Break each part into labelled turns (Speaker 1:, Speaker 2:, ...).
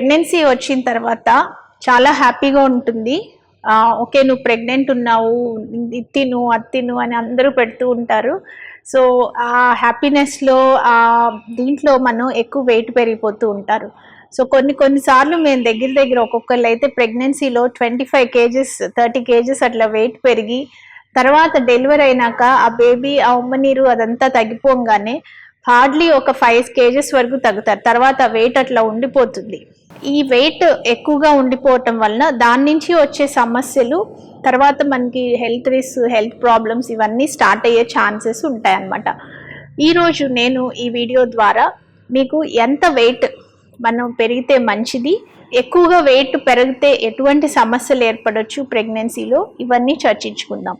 Speaker 1: Pregnancy వచ్చిన తర్వాత చాలా హ్యాపీగా ఉంటుంది. ఓకే నువ్వు ప్రెగ్నెంట్ ఉన్నావు ఇది తిను అది తిను అని అందరూ పెడుతూ ఉంటారు. సో ఆ హ్యాపీనెస్లో ఆ దీంట్లో మనం ఎక్కువ వెయిట్ పెరిగిపోతూ ఉంటారు. సో కొన్ని కొన్నిసార్లు మేము దగ్గర దగ్గర ఒక్కొక్కరు అయితే ప్రెగ్నెన్సీలో twenty five KGs thirty KGs అట్లా వెయిట్ పెరిగి తర్వాత డెలివరీ అయినాక ఆ బేబీ ఆ ఉమ్మ నీరు అదంతా తగ్గిపోగానే హార్డ్లీ ఒక ఫైవ్ కేజెస్ వరకు తగ్గుతారు. తర్వాత వెయిట్ అట్లా ఉండిపోతుంది. ఈ వెయిట్ ఎక్కువగా ఉండిపోవటం వలన దాని నుంచి వచ్చే సమస్యలు తర్వాత మనకి హెల్త్ రిస్క్ హెల్త్ ప్రాబ్లమ్స్ ఇవన్నీ స్టార్ట్ అయ్యే ఛాన్సెస్ ఉంటాయన్నమాట. ఈరోజు నేను ఈ వీడియో ద్వారా మీకు ఎంత వెయిట్ మనం పెరిగితే మంచిది ఎక్కువగా వెయిట్ పెరిగితే ఎటువంటి సమస్యలు ఏర్పడవచ్చు ప్రెగ్నెన్సీలో ఇవన్నీ చర్చించుకుందాం.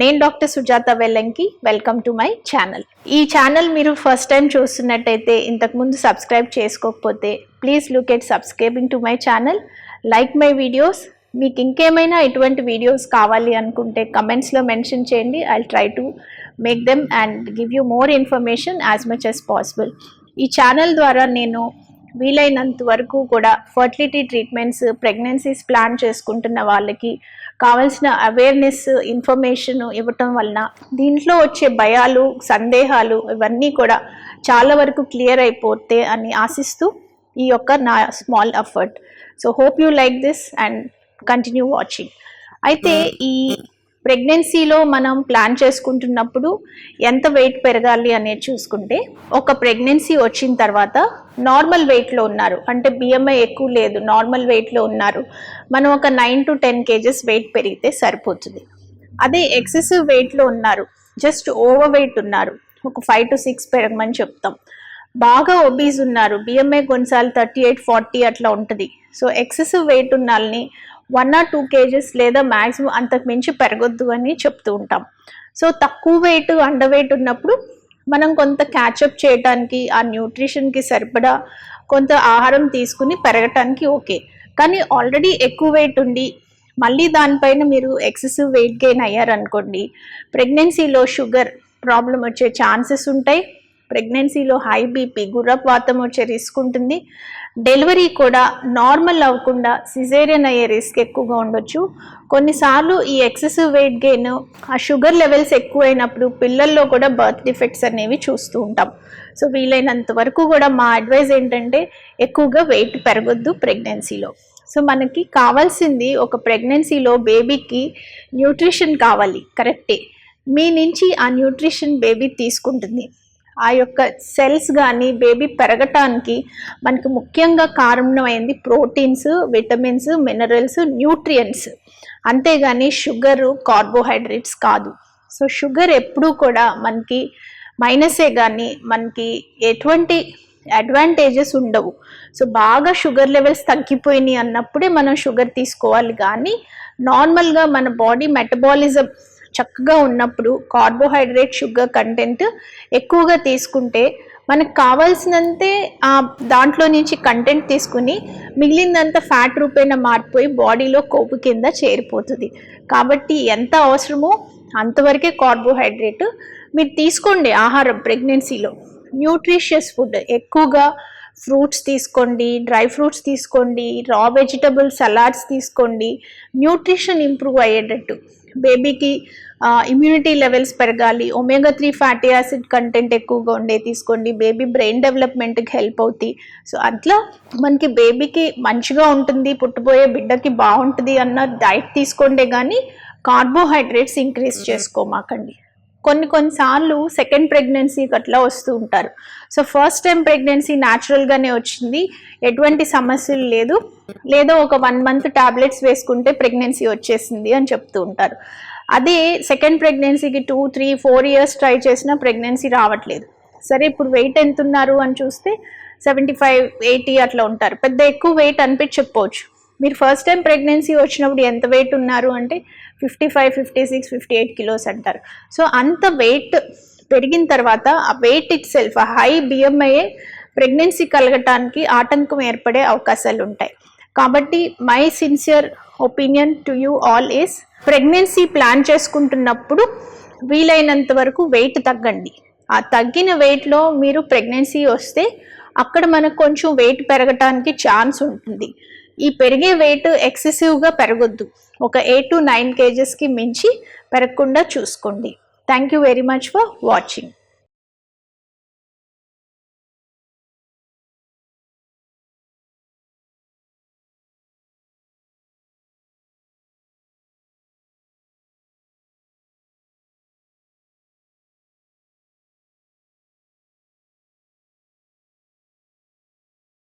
Speaker 1: నేను doctor Sujatha Vellanki welcome to my channel. ఈ ఛానల్ మీరు ఫస్ట్ టైం చూస్తున్నట్టయితే ఇంతకుముందు సబ్స్క్రైబ్ చేసుకోకపోతే please look at subscribing to my channel like my videos మీకు ఇంకేమైనా ఇటువంటి వీడియోస్ కావాలి అనుకుంటే కమెంట్స్లో మెన్షన్ చేయండి. I try to make them and give you more information as much as possible ఈ ఛానల్ ద్వారా నేను వీలైనంత వరకు కూడా ఫర్టిలిటీ ట్రీట్మెంట్స్ ప్రెగ్నెన్సీస్ ప్లాన్ చేసుకుంటున్న వాళ్ళకి కావాల్సిన అవేర్నెస్ ఇన్ఫర్మేషన్ ఇవ్వటం వలన దీంట్లో వచ్చే భయాలు సందేహాలు ఇవన్నీ కూడా చాలా వరకు క్లియర్ అయిపోతే అని ఆశిస్తూ ఈ యొక్క నా small effort so hope you like this and continue watching అయితే ఈ ప్రెగ్నెన్సీలో మనం ప్లాన్ చేసుకుంటున్నప్పుడు ఎంత వెయిట్ పెరగాలి అనేది చూసుకుంటే ఒక ప్రెగ్నెన్సీ వచ్చిన తర్వాత నార్మల్ వెయిట్లో ఉన్నారు. అంటే బిఎంఐ ఎక్కువ లేదు నార్మల్ వెయిట్లో ఉన్నారు. మనం ఒక nine to ten KGs weight పెరిగితే సరిపోతుంది. అదే ఎక్సెసివ్ వెయిట్లో ఉన్నారు జస్ట్ ఓవర్ వెయిట్ ఉన్నారు. ఒక ఫైవ్ టు సిక్స్ పెరగమని చెప్తాం. బాగా ఒబీస్ ఉన్నారు బిఎంఐ కొన్నిసార్లు థర్టీ ఎయిట్ ఫార్టీ అట్లా ఉంటుంది. సో ఎక్సెసివ్ వెయిట్ ఉన్న వాళ్ళని వన్ ఆర్ టూ కేజెస్ లేదా మ్యాక్సిమం అంతకు మించి పెరగొద్దు అని చెప్తూ ఉంటాం. సో తక్కువ వెయిట్ అండర్ వెయిట్ ఉన్నప్పుడు మనం కొంత క్యాచప్ చేయడానికి ఆ న్యూట్రిషన్కి సరిపడా కొంత ఆహారం తీసుకుని పెరగటానికి ఓకే కానీ ఆల్రెడీ ఎక్కువ వెయిట్ ఉండి మళ్ళీ దానిపైన మీరు ఎక్సెసివ్ వెయిట్ గెయిన్ అయ్యారనుకోండి ప్రెగ్నెన్సీలో షుగర్ ప్రాబ్లం వచ్చే ఛాన్సెస్ ఉంటాయి. ప్రెగ్నెన్సీలో హై బీపీ గుర్రపాతం వచ్చే రిస్క్ ఉంటుంది. డెలివరీ కూడా నార్మల్ అవ్వకుండా సిజేరియన్ అయ్యే రిస్క్ ఎక్కువగా ఉండొచ్చు. కొన్నిసార్లు ఈ ఎక్సెసివ్ వెయిట్ గెయిన్ ఆ షుగర్ లెవెల్స్ ఎక్కువైనప్పుడు పిల్లల్లో కూడా బర్త్ డిఫెక్ట్స్ అనేవి చూస్తూ ఉంటాం. సో వీలైనంత వరకు కూడా మా అడ్వైజ్ ఏంటంటే ఎక్కువగా వెయిట్ పెరగొద్దు ప్రెగ్నెన్సీలో. సో మనకి కావాల్సింది ఒక ప్రెగ్నెన్సీలో బేబీకి న్యూట్రిషన్ కావాలి కరెక్టే మీ నుంచి ఆ న్యూట్రిషన్ బేబీ తీసుకుంటుంది. ఆ యొక్క సెల్స్ కానీ బేబీ పెరగటానికి మనకి ముఖ్యంగా కారణమైంది ప్రోటీన్స్ విటమిన్స్ మినరల్స్ న్యూట్రియంట్స్ అంతేగాని షుగరు కార్బోహైడ్రేట్స్ కాదు. సో షుగర్ ఎప్పుడూ కూడా మనకి మైనసే కానీ మనకి ఎటువంటి అడ్వాంటేజెస్ ఉండవు. సో బాగా షుగర్ లెవెల్స్ తగ్గిపోయినాయి అన్నప్పుడే మనం షుగర్ తీసుకోవాలి. కానీ నార్మల్గా మన బాడీ మెటబాలిజం చక్కగా ఉన్నప్పుడు కార్బోహైడ్రేట్ షుగర్ కంటెంట్ ఎక్కువగా తీసుకుంటే మనకు కావాల్సినంతే ఆ దాంట్లో నుంచి కంటెంట్ తీసుకుని మిగిలిందంతా ఫ్యాట్ రూపేణ మారిపోయి బాడీలో కొవ్వు కింద చేరిపోతుంది. కాబట్టి ఎంత అవసరమో అంతవరకే కార్బోహైడ్రేట్. మీరు తీసుకోండి ఆహారం ప్రెగ్నెన్సీలో. న్యూట్రిషియస్ ఫుడ్ ఎక్కువగా ఫ్రూట్స్ తీసుకోండి డ్రై ఫ్రూట్స్ తీసుకోండి రా వెజిటబుల్ సలాడ్స్ తీసుకోండి. న్యూట్రిషన్ ఇంప్రూవ్ అయ్యేటట్టు. బేబీకి ఇమ్యూనిటీ లెవెల్స్ పెరగాలి. Omega three fatty acid content ఎక్కువగా ఉండే తీసుకోండి. బేబీ బ్రెయిన్ డెవలప్మెంట్కి హెల్ప్ అవుతాయి సో అట్లా మనకి బేబీకి మంచిగా ఉంటుంది పుట్టబోయే బిడ్డకి బాగుంటుంది అన్న డైట్ తీసుకోండే కానీ కార్బోహైడ్రేట్స్ ఇంక్రీజ్ చేసుకోమాకండి. కొన్ని కొన్నిసార్లు సెకండ్ ప్రెగ్నెన్సీకి అట్లా వస్తూ ఉంటారు. సో ఫస్ట్ టైం ప్రెగ్నెన్సీ న్యాచురల్గానే వచ్చింది. ఎటువంటి సమస్యలు లేదు. లేదో ఒక వన్ మంత్ టాబ్లెట్స్ వేసుకుంటే ప్రెగ్నెన్సీ వచ్చేసింది అని చెప్తూ ఉంటారు. అదే second ప్రెగ్నెన్సీకి two three four years try చేసినా ప్రెగ్నెన్సీ రావట్లేదు. సరే ఇప్పుడు వెయిట్ ఎంత ఉన్నారు అని చూస్తే సెవెంటీ ఫైవ్ ఎయిటీ అట్లా ఉంటారు. పెద్ద ఎక్కువ వెయిట్ అనిపించకపోవచ్చు. మీరు ఫస్ట్ టైం ప్రెగ్నెన్సీ వచ్చినప్పుడు ఎంత వెయిట్ ఉన్నారు అంటే fifty five fifty six fifty eight kilos అంటారు. సో అంత వెయిట్ పెరిగిన తర్వాత ఆ వెయిట్ ఇట్ సెల్ఫ్ ఆ హై బిఎంఐఏ ప్రెగ్నెన్సీ కలగటానికి ఆటంకం ఏర్పడే అవకాశాలు ఉంటాయి. కాబట్టి my sincere opinion to you all is pregnancy plan చేసుకుంటున్నప్పుడు వీలైనంత వరకు వెయిట్ తగ్గండి. ఆ తగ్గిన వెయిట్లో మీరు ప్రెగ్నెన్సీ వస్తే అక్కడ మనకు కొంచెం వెయిట్ పెరగటానికి ఛాన్స్ ఉంటుంది. ఈ పెరిగే వెయిట్ ఎక్సెసివ్గా పెరగొద్దు. ఒక ఎయిట్ టు నైన్ కేజెస్కి మించి పెరగకుండా చూసుకోండి. Thank you very much for watching